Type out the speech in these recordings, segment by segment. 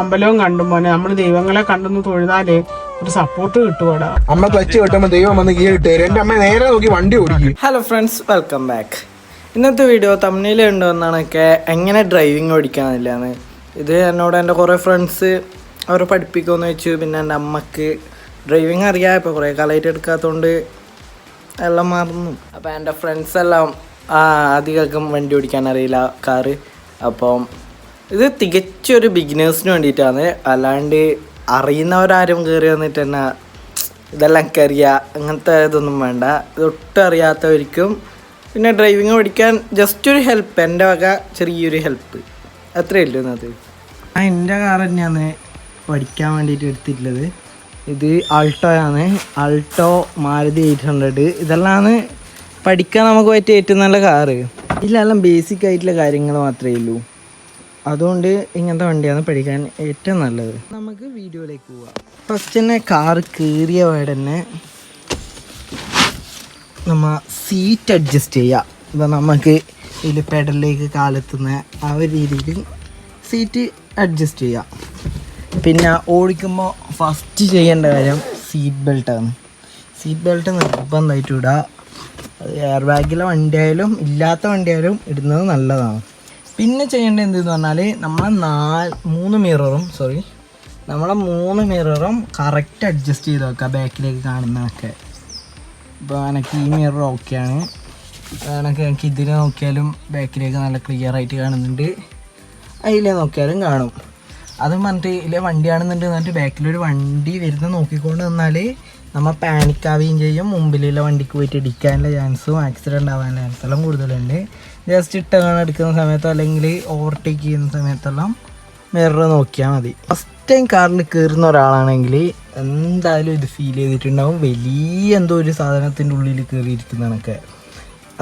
അമ്പലവും കണ്ടു മോനെ. നമ്മൾ ദൈവങ്ങളെ കണ്ടെന്ന് തൊഴുതാലേ ഒരു സപ്പോർട്ട് കിട്ടുവാടാ. അമ്മ ക്ലച്ച് കിട്ടുമ്പോ ദൈവം വന്ന് ഇട്ട് എന്റെ അമ്മ നേരെ നോക്കി വണ്ടി ഓടിക്കും. ഹലോ ഫ്രണ്ട്സ് വെൽക്കം ബാക്ക് ഇന്നത്തെ വീഡിയോ തമിഴിൽ ഉണ്ടോന്നാണൊക്കെ എങ്ങനെ ഡ്രൈവിംഗ് ഓടിക്കാന്നില്ലാന്ന് ഇത് എന്നോട് എന്റെ കുറേ ഫ്രണ്ട്സ് അവരെ പഠിപ്പിക്കുമെന്ന് വെച്ചു. പിന്നെ എന്റെ അമ്മയ്ക്ക് ഡ്രൈവിംഗ് അറിയാം ഇപ്പോൾ കുറേ കാലമായിട്ട് എടുക്കാത്തതുകൊണ്ട് എല്ലാം മറന്നു. അപ്പോൾ എന്റെ ഫ്രണ്ട്സ് എല്ലാം അധികം വണ്ടി ഓടിക്കാൻ അറിയില്ല കാറ് അപ്പം ഇത് തികച്ചൊരു ബിഗിനേഴ്സിന് വേണ്ടിയിട്ടാണ്. അല്ലാണ്ട് അറിയുന്നവരാരും കയറി വന്നിട്ട് തന്നെ ഇതെല്ലാം എനിക്കറിയാം അങ്ങനത്തെ ഇതൊന്നും വേണ്ട. ഇതൊട്ടും അറിയാത്തവർക്കും പിന്നെ ഡ്രൈവിങ് പഠിക്കാൻ ജസ്റ്റ് ഒരു ഹെൽപ്പ് എന്റെ വക ചെറിയൊരു ഹെൽപ്പ് അത്രേ ഉള്ളൂ അത് ആ എന്റെ കാർ തന്നെയാണ് പഠിക്കാൻ വേണ്ടിയിട്ട് എടുത്തിട്ടുള്ളത്. ഇത് ആൾട്ടോ ആണ്. ആൾട്ടോ മാരുതി എയ്റ്റ് ഹൺഡ്രഡ് ഇതെല്ലാമാണ് പഠിക്കാൻ നമുക്ക് പറ്റിയ ഏറ്റവും നല്ല കാറ് ഇതിലെല്ലാം ബേസിക് ആയിട്ടുള്ള കാര്യങ്ങൾ മാത്രമേ ഉള്ളൂ. അതുകൊണ്ട് ഇങ്ങനത്തെ വണ്ടിയാണ് പഠിക്കാൻ ഏറ്റവും നല്ലത്. നമുക്ക് വീഡിയോയിലേക്ക് പോവാം. ഫസ്റ്റ് തന്നെ കാർ കയറിയ പാടെ തന്നെ സീറ്റ് അഡ്ജസ്റ്റ് ചെയ്യുക ഇപ്പം നമുക്ക് ഇതിൽ പെഡലിലേക്ക് കാലെത്തുന്ന ആ ഒരു രീതിയിൽ സീറ്റ് അഡ്ജസ്റ്റ് ചെയ്യുക പിന്നെ ഓടിക്കുമ്പോൾ ഫസ്റ്റ് ചെയ്യേണ്ട കാര്യം സീറ്റ് ബെൽറ്റാണ് സീറ്റ് ബെൽറ്റ് നിർബന്ധമായിട്ട് ഇടുക എയർ ബാഗിലെ വണ്ടിയായാലും ഇല്ലാത്ത വണ്ടിയായാലും ഇടുന്നത് നല്ലതാണ്. പിന്നെ ചെയ്യേണ്ടത് എന്തെന്ന് പറഞ്ഞാൽ നമ്മളെ നാല് മൂന്ന് മിററും സോറി നമ്മളെ മൂന്ന് മിററും കറക്റ്റ് അഡ്ജസ്റ്റ് ചെയ്ത് വെക്കുക ബാക്കിലേക്ക് കാണുന്നതൊക്കെ. ഇപ്പോൾ എനിക്ക് ഈ മിറർ ഓക്കെയാണ് എനിക്ക് എനിക്ക് ഇതിൽ നോക്കിയാലും ബാക്കിലേക്ക് നല്ല ക്ലിയർ ആയിട്ട് കാണുന്നുണ്ട്. അതിലെ നോക്കിയാലും കാണും. അത് പറഞ്ഞിട്ട് ഇല്ല വണ്ടിയാണെന്നുണ്ട് എന്നിട്ട് ബാക്കിലൊരു വണ്ടി വരുന്ന നോക്കിക്കൊണ്ട് നിന്നാൽ നമ്മൾ പാനിക് ആവുകയും ചെയ്യും. മുമ്പിലുള്ള വണ്ടിക്ക് പോയിട്ട് ഇടിക്കാനുള്ള ചാൻസും ആക്സിഡന്റ് ആവാനുള്ള ചാൻസ് എല്ലാം കൂടുതലുണ്ട്. ജസ്റ്റ് ഇട്ടങ്ങനെ എടുക്കുന്ന സമയത്തോ അല്ലെങ്കിൽ ഓവർടേക്ക് ചെയ്യുന്ന സമയത്തെല്ലാം മിറർ നോക്കിയാൽ മതി. ഫസ്റ്റ് ടൈം കാറിൽ കയറുന്ന ഒരാളാണെങ്കിൽ എന്തായാലും ഇത് ഫീൽ ചെയ്തിട്ടുണ്ടാവും. വലിയ എന്തോ ഒരു സാധനത്തിന്റെ ഉള്ളിൽ കയറിയിരിക്കുന്നതൊക്കെ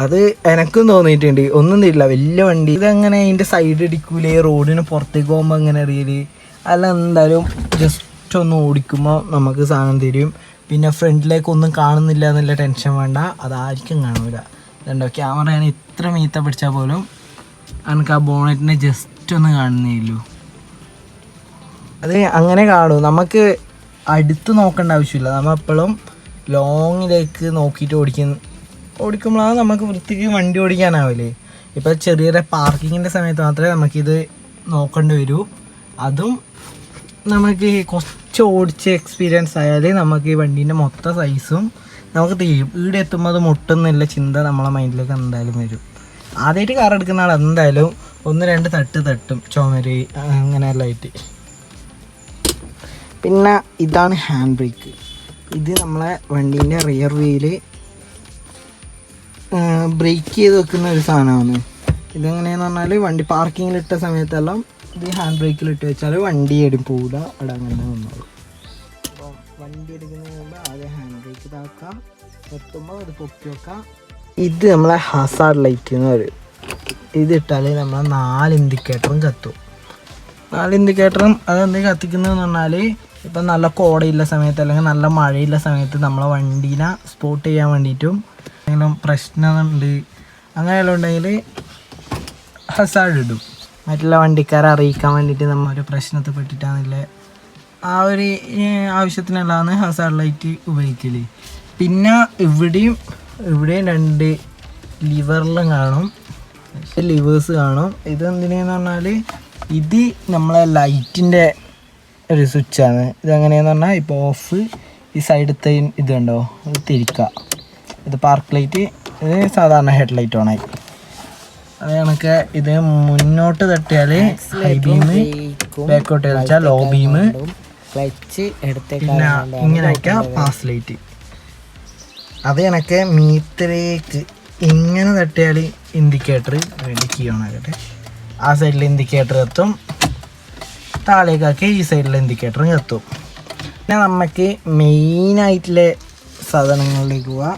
അത് എനക്കും തോന്നിയിട്ടുണ്ട്. ഒന്നും തരില്ല. വലിയ വണ്ടി. ഇതെങ്ങനെ അതിന്റെ സൈഡ് ഇടിക്കൂലേ. റോഡിന് പുറത്തേക്ക് പോകുമ്പോൾ എങ്ങനെ അറിയൽ. അല്ല എന്തായാലും ജസ്റ്റ് ഒന്ന് ഓടിക്കുമ്പോൾ നമുക്ക് സാധനം തരും. പിന്നെ ഫ്രണ്ടിലേക്ക് ഒന്നും കാണുന്നില്ല എന്നുള്ള ടെൻഷൻ വേണ്ട. അതായിരിക്കും കാണൂല. ഇതുണ്ടോ? ക്യാമറയാണ് ഇത്ര മീത്ത പിടിച്ചാൽ പോലും എനിക്ക് ആ ബോണറ്റിനെ ജസ്റ്റ് ഒന്ന് കാണുന്നേയുള്ളൂ അത് അങ്ങനെ കാണൂ. നമുക്ക് അടുത്ത് നോക്കേണ്ട ആവശ്യമില്ല. നമ്മൾ എപ്പോഴും ലോങ്ങിലേക്ക് നോക്കിയിട്ട് ഓടിക്കുന്ന ഓടിക്കുമ്പോഴാണ് നമുക്ക് വൃത്തിക്ക് വണ്ടി ഓടിക്കാനാവില്ലേ? ഇപ്പോൾ ചെറിയ പാർക്കിങ്ങിന്റെ സമയത്ത് മാത്രമേ നമുക്കിത് നോക്കേണ്ടി വരൂ. അതും നമുക്ക് കുറച്ച് ഓടിച്ച് എക്സ്പീരിയൻസ് ആയാലേ നമുക്ക് ഈ വണ്ടീന്റെ മൊത്തം സൈസും നമുക്ക് തീരും. ഇവിടെ എത്തുമ്പോൾ അത് മുട്ടുന്നില്ല ചിന്ത നമ്മളെ മൈൻഡിലേക്ക് എന്തായാലും വരും. ആദ്യമായിട്ട് കാർ എടുക്കുന്ന ആൾ എന്തായാലും ഒന്ന് രണ്ട് തട്ട് തട്ടും. ചുമര് അങ്ങനെ ആയിട്ട്. പിന്നെ ഇതാണ് ഹാൻഡ് ബ്രേക്ക് ഇത് നമ്മളെ വണ്ടീന്റെ റിയർ വീൽ ബ്രേക്ക് ചെയ്ത് വെക്കുന്ന ഒരു സാധനമാണ്. ഇതെങ്ങനെയാന്ന് പറഞ്ഞാൽ വണ്ടി പാർക്കിങ്ങിലിട്ട സമയത്തെല്ലാം ഇത് ഹാൻഡ് ബ്രേക്കിൽ ഇട്ട് വെച്ചാൽ വണ്ടി എടും പോവില്ല. അവിടെ അങ്ങനെ നിന്നോളൂ. അപ്പം വണ്ടി എടുക്കുന്നതിന് മുമ്പ് ആദ്യം ഹാൻഡ് ബ്രേക്ക് ഇതാക്കാം നിർത്തുമ്പോൾ അത് പൊക്കി വെക്കാം ഇത് നമ്മളെ ഹസാർഡ് ലൈറ്റ് എന്ന് പറയും. ഇതിട്ടാൽ നമ്മളെ നാല് ഇൻഡിക്കേറ്ററും കത്തും. നാല് ഇൻഡിക്കേറ്ററും അതെന്ത് കത്തിക്കുന്നതെന്ന് പറഞ്ഞാൽ ഇപ്പം നല്ല കോടയുള്ള സമയത്ത് അല്ലെങ്കിൽ നല്ല മഴയുള്ള സമയത്ത് നമ്മളെ വണ്ടീനെ സ്പോട്ട് ചെയ്യാൻ വേണ്ടിയിട്ടും എന്തെങ്കിലും പ്രശ്നമുണ്ട് അങ്ങനെയെല്ലാം ഉണ്ടെങ്കിൽ ഹസാർഡ് ഇടും. മറ്റുള്ള വണ്ടിക്കാരെ അറിയിക്കാൻ വേണ്ടിയിട്ട് നമ്മൾ ഒരു പ്രശ്നത്തിൽ പെട്ടിട്ടാണെന്നില്ല ആ ഒരു ആവശ്യത്തിനുള്ളതാണ് ഹസാർഡ് ലൈറ്റ് ഉപയോഗിക്കൽ പിന്നെ ഇവിടെയും ഇവിടെയും രണ്ട് ലിവറിലും കാണും ലിവേഴ്സ് കാണും. ഇത് എന്തിനാന്ന് പറഞ്ഞാൽ ഇത് നമ്മളെ ലൈറ്റിന്റെ ഒരു സ്വിച്ചാണ്. ഇതെങ്ങനെയാന്ന് പറഞ്ഞാൽ ഇപ്പോൾ ഓഫ് ഈ സൈഡത്തെ ഇതുണ്ടോ ഇത് തിരിക്കുക ഇത് പാർക്ക് ലൈറ്റ് ഇത് സാധാരണ ഹെഡ് ലൈറ്റ് ഓണായി. അത് കണക്ക് ഇത് മുന്നോട്ട് തട്ടിയാൽ ഹൈ ബീം ബാക്കോട്ട് വെച്ചാൽ ലോ ബീം ക്ലച്ച് പിന്നെ ഇങ്ങനെ പാസ് ലൈറ്റ് അത് കണക്ക് മീത്തിലേക്ക് ഇങ്ങനെ തട്ടിയാൽ ഇൻഡിക്കേറ്റർ വേണ്ടി കീ ഓണാക്കട്ടെ ആ സൈഡിൽ ഇൻഡിക്കേറ്റർ എത്തും. താഴേക്കാക്കി ഈ സൈഡിൽ ഇൻഡിക്കേറ്ററും എത്തും. പിന്നെ നമുക്ക് മെയിനായിട്ടുള്ള സാധനങ്ങളിലേക്ക് പോവാം.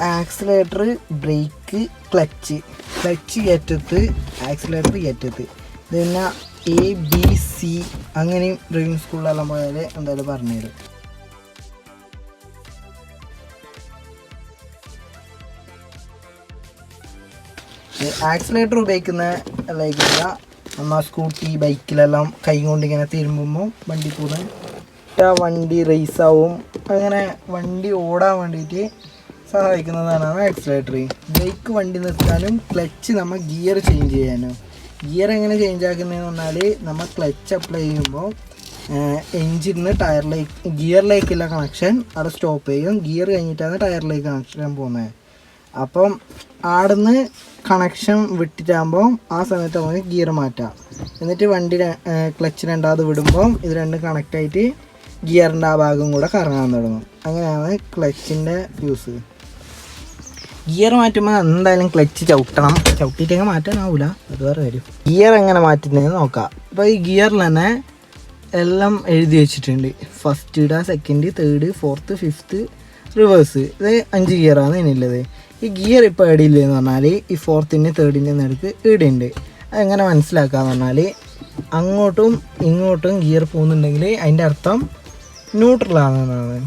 Accelerator brake clutch. ക്ലച്ച് ഏറ്റത്ത് ആക്സിലേറ്റർ ഇത് പിന്നെ എ ബി സി അങ്ങനെയും ഡ്രൈവിംഗ് സ്കൂളിലെല്ലാം പോയാൽ എന്തായാലും പറഞ്ഞുതരും. ആക്സിലേറ്റർ ഉപയോഗിക്കുന്ന ലൈക്ക് നമ്മൾ സ്കൂട്ടി ബൈക്കിലെല്ലാം കൈ കൊണ്ട് ഇങ്ങനെ തിരുമ്പുമ്പോൾ വണ്ടി കൂടെ വണ്ടി റേസ് ആവും. അങ്ങനെ വണ്ടി ഓടാൻ വേണ്ടിയിട്ട് സഹായിക്കുന്നതാണ് ആക്സിലേറ്ററി ബ്രേക്ക് വണ്ടി നിർത്താനും ക്ലച്ച് നമ്മൾ ഗിയർ ചേഞ്ച് ചെയ്യാനും. ഗിയർ എങ്ങനെ ചേഞ്ച് ആക്കുന്നതെന്ന് പറഞ്ഞാൽ നമ്മൾ ക്ലച്ച് അപ്ലൈ ചെയ്യുമ്പോൾ എഞ്ചിന് ടയറിലേക്ക് ഗിയറിലേക്കുള്ള കണക്ഷൻ അവിടെ സ്റ്റോപ്പ് ചെയ്യും. ഗിയർ കഴിഞ്ഞിട്ടാണ് ടയറിലേക്ക് കണക്ഷൻ പോകുന്നത് അപ്പം ആടുന്ന് കണക്ഷൻ വിട്ടിട്ടാകുമ്പോൾ ആ സമയത്ത് നമുക്ക് ഗിയർ മാറ്റാം. എന്നിട്ട് വണ്ടി ക്ലച്ച് രണ്ടാമത് വിടുമ്പം ഇത് രണ്ടും കണക്റ്റായിട്ട് ഗിയറിന്റെ ആ ഭാഗം കൂടെ കറങ്ങാൻ തുടങ്ങും. അങ്ങനെയാണ് ക്ലച്ചിന്റെ യൂസ് ഗിയർ മാറ്റുമ്പോൾ എന്തായാലും ക്ലച്ച് ചവിട്ടണം. ചവിട്ടിയിട്ടങ്ങ് മാറ്റാനാവില്ല അത് വേറെ കാര്യം. ഗിയർ എങ്ങനെ മാറ്റുന്നതെന്ന് നോക്കാം. അപ്പോൾ ഈ ഗിയറിൽ തന്നെ എല്ലാം എഴുതി വെച്ചിട്ടുണ്ട്. ഫസ്റ്റ് ഇടുക second third fourth fifth reverse ഇത് അഞ്ച് ഗിയറാണ് ഇതിനുള്ളത് ഈ ഗിയർ ഇപ്പോൾ ഇടയില്ലെന്ന് പറഞ്ഞാൽ ഈ ഫോർത്തിന്റെ തേർഡിന്റെ നടുക്ക് ഇടുണ്ട് അതെങ്ങനെ മനസ്സിലാക്കാന്ന് പറഞ്ഞാൽ അങ്ങോട്ടും ഇങ്ങോട്ടും ഗിയർ പോകുന്നുണ്ടെങ്കിൽ അതിന്റെ അർത്ഥം ന്യൂട്രലാണെന്നാണ്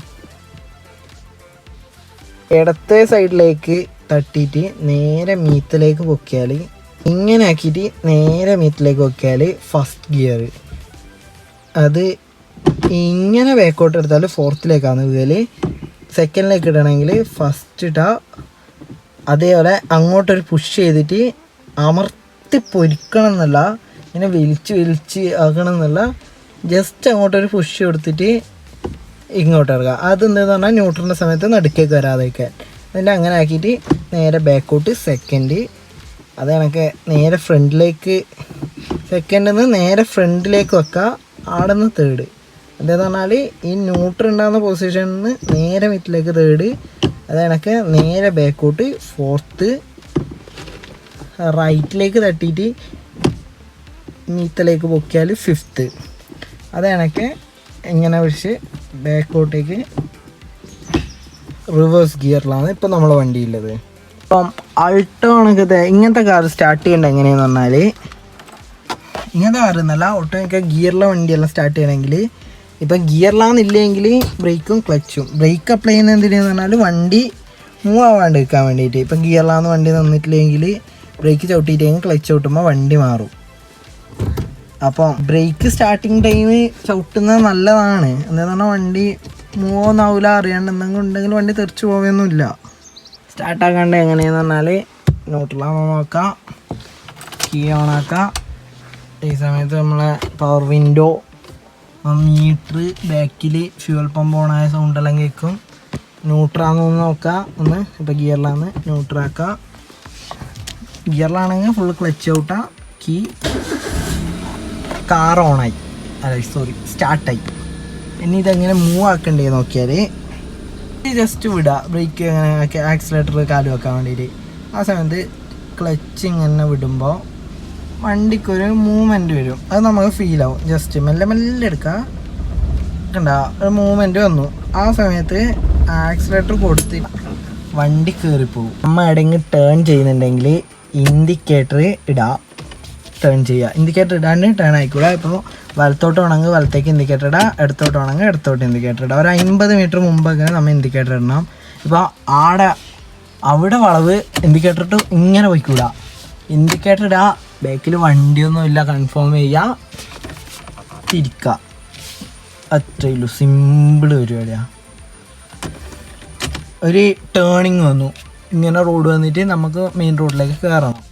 ഇടത്തെ സൈഡിലേക്ക് തട്ടിയിട്ട് നേരെ മീത്തിലേക്ക് പൊക്കിയാൽ ഇങ്ങനെ ആക്കിയിട്ട് നേരെ മീത്തിലേക്ക് പൊക്കിയാൽ ഫസ്റ്റ് ഗിയർ അത് ഇങ്ങനെ ബാക്കോട്ട് എടുത്താൽ ഫോർത്തിലേക്കാണ് വീഴൽ സെക്കൻഡിലേക്ക് ഇടണമെങ്കിൽ ഫസ്റ്റ് ഇട്ടാ അതേപോലെ അങ്ങോട്ടൊരു പുഷ് ചെയ്തിട്ട് അമർത്തി പൊരിക്കണം എന്നല്ല ഇങ്ങനെ വലിച്ച് വലിച്ച് ആക്കണം എന്നല്ല ജസ്റ്റ് അങ്ങോട്ടൊരു പുഷ് കൊടുത്തിട്ട് ഇങ്ങോട്ട് ഇറങ്ങുക അത് എന്താന്ന് പറഞ്ഞാൽ ന്യൂട്രലിന്റെ സമയത്ത് നടുക്കേക്ക് വരാതിരിക്കാൻ. എന്നിട്ട് അങ്ങനെ ആക്കിയിട്ട് നേരെ ബാക്കോട്ട് സെക്കൻഡ് അത് കണക്ക് നേരെ ഫ്രണ്ടിലേക്ക് സെക്കൻഡിൽ നിന്ന് നേരെ ഫ്രണ്ടിലേക്ക് വെക്കുക. അവിടെ നിന്ന് തേർഡ് എന്താന്ന് പറഞ്ഞാൽ ഈ ന്യൂട്രൽ ഉണ്ടാകുന്ന പൊസിഷനിൽ നിന്ന് നേരെ മിറ്റിലേക്ക് തേർഡ് അത് കണക്ക് നേരെ ബാക്കോട്ട് ഫോർത്ത് റൈറ്റിലേക്ക് തട്ടിയിട്ട് മീത്തലേക്ക് പൊക്കിയാൽ ഫിഫ്ത്ത് അത് കണക്ക് ഇങ്ങനെ വെച്ച് ബാക്കോട്ടേക്ക് റിവേഴ്സ് ഗിയറിലാണ് ഇപ്പം നമ്മളെ വണ്ടിയുള്ളത് ഇപ്പം അൾട്ടോ കണക്ക് ദേ ഇങ്ങനത്തെ കാർ സ്റ്റാർട്ട് ചെയ്യേണ്ടത് എങ്ങനെയെന്ന് പറഞ്ഞാൽ ഇങ്ങനത്തെ കാർ എന്നല്ല ഒട്ടുമിക്ക ഗിയറിലെ വണ്ടിയെല്ലാം സ്റ്റാർട്ട് ചെയ്യണമെങ്കിൽ ഇപ്പം ഗിയറിലാന്നില്ലെങ്കിൽ ബ്രേക്കും ക്ലച്ചും ബ്രേക്ക് അപ്ലൈ ചെയ്യുന്ന എന്തിനാന്ന് പറഞ്ഞാൽ വണ്ടി മൂവ് ആവാണ്ട് നിൽക്കാൻ വേണ്ടിയിട്ട്. ഇപ്പം ഗിയറിലാന്ന് വണ്ടി നിന്നിട്ടില്ലെങ്കിൽ ബ്രേക്ക് ചവിട്ടിയിട്ടെങ്കിൽ ക്ലച്ച് ചവിട്ടുമ്പോൾ വണ്ടി മാറും. അപ്പം ബ്രേക്ക് സ്റ്റാർട്ടിങ് ടൈം ചവിട്ടുന്നത് നല്ലതാണ്. എന്താന്ന് പറഞ്ഞാൽ വണ്ടി മൂവ് ഒന്നാവില്ല അറിയാണ്ട് എന്തെങ്കിലും ഉണ്ടെങ്കിൽ വണ്ടി തെറിച്ചു പോവുകയൊന്നുമില്ല സ്റ്റാർട്ടാക്കാണ്ട് എങ്ങനെയെന്ന് പറഞ്ഞാൽ ന്യൂട്രലാണോ നോക്കാം കീ ഓൺ ആക്കാം. ഈ സമയത്ത് നമ്മളെ പവർ വിൻഡോ മീറ്റർ ബാക്കിൽ ഫ്യൂവൽ പമ്പ് ഓണായ സൗണ്ടെല്ലാം കേൾക്കും ന്യൂട്രാന്ന് ഒന്ന് നോക്കാം. ഒന്ന് ഇപ്പോൾ ഗിയറിലാണ് ന്യൂട്രാക്കാം ഗിയറിലാണെങ്കിൽ ഫുൾ ക്ലച്ച് ഔട്ടാ കീ കാർ ഓണായി അല്ല സോറി സ്റ്റാർട്ടായി ഇനി ഇതെങ്ങനെ മൂവ് ആക്കണ്ടേ നോക്കിയാൽ ജസ്റ്റ് വിടുക ബ്രേക്ക് അങ്ങനെ ആക്സിലേറ്റർ കാൽ വെക്കാൻ വേണ്ടിയിട്ട് ആ സമയത്ത് ക്ലച്ച് ഇങ്ങനെ വിടുമ്പോൾ വണ്ടിക്കൊരു മൂവ്മെന്റ് വരും. അത് നമുക്ക് ഫീൽ ആവും. ജസ്റ്റ് മെല്ലെ മെല്ലെ എടുക്കുക കണ്ട ഒരു മൂവ്മെന്റ് വന്നു. ആ സമയത്ത് ആക്സിലേറ്റർ കൊടുത്ത് വണ്ടി കയറിപ്പോവും നമ്മൾ എവിടെയെങ്കിലും ടേൺ ചെയ്യുന്നുണ്ടെങ്കിൽ ഇൻഡിക്കേറ്റർ ഇടാം. ടേൺ ചെയ്യുക. ഇൻഡിക്കേറ്റർ ഇടാണ്ട് ടേൺ ആയിക്കൂടാ? ഇപ്പോൾ വലത്തോട്ട് വേണമെങ്കിൽ വലത്തേക്ക് ഇൻഡിക്കേറ്റർ ഇടാം. ഇടത്തോട്ട് വേണമെങ്കിൽ ഇടത്തോട്ട് ഇൻഡിക്കേറ്റർ ഇടാം. ഒരു അമ്പത് മീറ്റർ മുമ്പൊക്കെ നമ്മൾ ഇൻഡിക്കേറ്റർ ഇടണം. ഇപ്പോൾ ആടെ അവിടെ വളവ് ഇൻഡിക്കേറ്റർ ഇട്ട് ഇങ്ങനെ പോയിക്കൂടാ. ഇൻഡിക്കേറ്റർ ഇടുക ബാക്കിൽ വണ്ടിയൊന്നും ഇല്ല കൺഫേം ചെയ്യുക തിരിക്കുക അത്രയേ ഉള്ളൂ. സിമ്പിൾ പരിപാടിയാണ് ഒരു ടേണിങ് വന്നു. ഇങ്ങനെ റോഡ് വന്നിട്ട് നമുക്ക് മെയിൻ റോഡിലേക്ക് കയറണം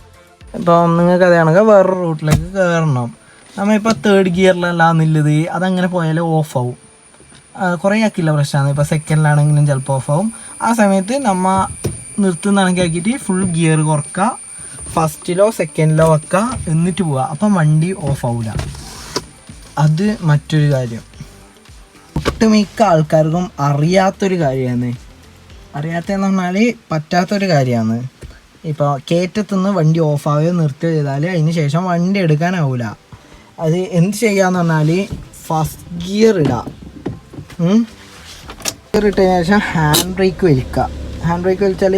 ഇപ്പോൾ നിങ്ങൾക്ക് അതാണെങ്കിൽ വേറൊരു റൂട്ടിലേക്ക് കയറണം. നമ്മളിപ്പോൾ തേർഡ് ഗിയറിലല്ല എന്നുള്ളത് അതങ്ങനെ പോയാൽ ഓഫ് ആവും. കുറേ ആക്കില്ല പ്രശ്നമാണ് ഇപ്പോൾ സെക്കൻഡിലാണെങ്കിലും ചിലപ്പോൾ ഓഫ് ആവും. ആ സമയത്ത് നമ്മൾ നിർത്തുന്നതാണെങ്കിൽ ആക്കിയിട്ട് ഫുൾ ഗിയർ കുറക്കുക ഫസ്റ്റിലോ സെക്കൻഡിലോ വെക്കുക എന്നിട്ട് പോവുക അപ്പം വണ്ടി ഓഫ് ആവില്ല അത് മറ്റൊരു കാര്യം. ഒട്ടുമിക്ക ആൾക്കാർക്കും അറിയാത്തൊരു കാര്യമാണ് അറിയാത്തതെന്ന് പറഞ്ഞാൽ പറ്റാത്തൊരു കാര്യമാണ് ഇപ്പോൾ കയറ്റത്തുനിന്ന് വണ്ടി ഓഫാവുകയോ ആവുകയോ നിർത്തുകയോ ചെയ്താൽ അതിന് ശേഷം വണ്ടി എടുക്കാനാവില്ല അത് എന്ത് ചെയ്യാന്ന് പറഞ്ഞാൽ ഫസ്റ്റ് ഗിയർ ഇടുക ഗിയർ ഇട്ടതിന് ശേഷം ഹാൻഡ് ബ്രേക്ക് വലിക്കുക. ഹാൻഡ് ബ്രേക്ക് വലിച്ചാൽ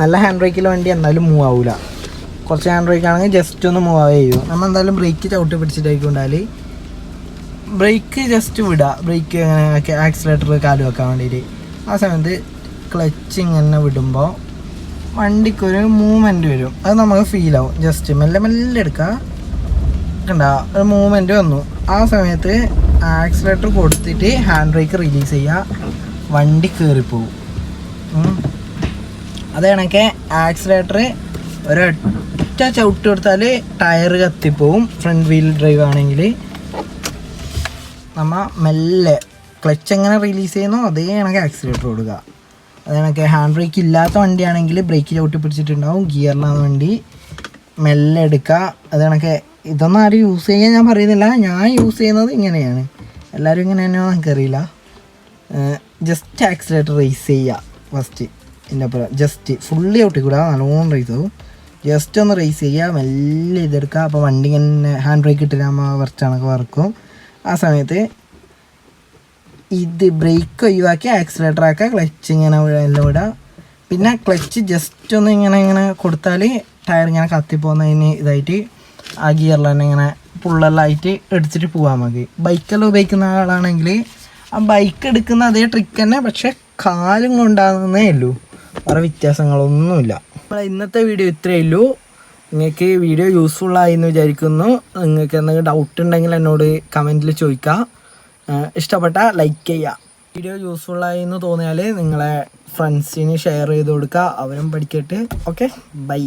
നല്ല ഹാൻഡ് ബ്രേക്കിൽ വണ്ടി എന്തായാലും മൂവ് ആവില്ല കുറച്ച് ഹാൻഡ് ബ്രേക്ക് ആണെങ്കിൽ ജസ്റ്റ് ഒന്ന് മൂവ് ആവേ ചെയ്യും. നമ്മൾ എന്തായാലും ബ്രേക്ക് ചവിട്ടി പിടിച്ചിട്ടായിക്കൊണ്ടാൽ ബ്രേക്ക് ജസ്റ്റ് വിടുക ബ്രേക്ക് അങ്ങനെ ആക്സിലേറ്റർ കാൽ വെക്കാൻ വേണ്ടിയിട്ട് ആ സമയത്ത് ക്ലച്ച് ഇങ്ങനെ വിടുമ്പോൾ വണ്ടിക്കൊരു മൂവ്മെന്റ് വരും. അത് നമുക്ക് ഫീൽ ആവും. ജസ്റ്റ് മെല്ലെ മെല്ലെ എടുക്കുക കണ്ട ഒരു മൂവ്മെന്റ് വന്നു. ആ സമയത്ത് ആക്സിലേറ്റർ കൊടുത്തിട്ട് ഹാൻഡ് ബ്രേക്ക് റിലീസ് ചെയ്യുക വണ്ടി കയറിപ്പോവും അത് കണക്കെ ആക്സിലേറ്റർ ഒരൊറ്റ ചവിട്ട് കൊടുത്താൽ ടയർ കത്തിപ്പോവും. ഫ്രണ്ട് വീൽ ഡ്രൈവ് ആണെങ്കിൽ നമ്മ മെല്ലെ ക്ലച്ച് എങ്ങനെ റിലീസ് ചെയ്യുന്നോ അതേ കണക്ക് ആക്സിലേറ്റർ കൊടുക്കുക അത് ഹാൻഡ് ബ്രേക്ക് ഇല്ലാത്ത വണ്ടിയാണെങ്കിൽ ബ്രേക്ക് ചവിട്ടി പിടിച്ചിട്ടുണ്ടാവും. ഗിയറിലാണ് വണ്ടി. മെല്ലെ എടുക്കുക അത് ഇതൊന്നും ആരും യൂസ് ചെയ്യാൻ ഞാൻ പറയുന്നില്ല. ഞാൻ യൂസ് ചെയ്യുന്നത് ഇങ്ങനെയാണ്. എല്ലാവരും ഇങ്ങനെ തന്നെ എനിക്കറിയില്ല ജസ്റ്റ് ആക്സിലേറ്റർ റേസ് ചെയ്യുക ഫസ്റ്റ് എന്റെ അപ്പുറം. ജസ്റ്റ് ഫുള്ളി ഔട്ടിക്കൂടാ നല്ലോണം റേസ് ആവും. ജസ്റ്റ് ഒന്ന് റേസ് ചെയ്യുക മെല്ലെ ഇതെടുക്കുക അപ്പോൾ വണ്ടി ഇങ്ങനെ ഹാൻഡ് ബ്രേക്ക് ഇട്ടിട്ടാകുമ്പോൾ കുറച്ചണക്ക് വർക്കും ആ സമയത്ത് ഇത് ബ്രേക്ക് ഒഴിവാക്കി ആക്സിലേറ്റർ ആക്കുക ക്ലച്ച് ഇങ്ങനെ എല്ലാം വിടുക പിന്നെ ക്ലച്ച് ജസ്റ്റ് ഒന്ന് ഇങ്ങനെ ഇങ്ങനെ കൊടുത്താൽ ടയർ ഇങ്ങനെ കത്തിപ്പോകുന്നതിന് ഇതായിട്ട് ആ ഗിയറിൽ തന്നെ ഇങ്ങനെ പുള്ളെല്ലാം ആയിട്ട് എടുത്തിട്ട് പോകാൻ മതി ബൈക്കെല്ലാം ഉപയോഗിക്കുന്ന ആളാണെങ്കിൽ ആ ബൈക്ക് എടുക്കുന്ന അതേ ട്രിക്ക് തന്നെ പക്ഷേ കാലും കൊണ്ടാകുന്നേ ഉള്ളൂ. വേറെ വ്യത്യാസങ്ങളൊന്നുമില്ല. അപ്പോൾ ഇന്നത്തെ വീഡിയോ ഇത്രയേ ഉള്ളൂ. നിങ്ങൾക്ക് വീഡിയോ യൂസ്ഫുൾ ആയി എന്ന് വിചാരിക്കുന്നു. നിങ്ങൾക്ക് എന്തെങ്കിലും ഡൗട്ട് ഉണ്ടെങ്കിൽ എന്നോട് കമന്റിൽ ചോദിക്കാം. ഇഷ്ടപ്പെട്ട ലൈക്ക് ചെയ്യുക വീഡിയോ യൂസ്ഫുൾ ആയി എന്ന് തോന്നിയാൽ നിങ്ങളെ ഫ്രണ്ട്സിന് ഷെയർ ചെയ്ത് കൊടുക്കുക അവരും പഠിക്കട്ടെ. Okay bye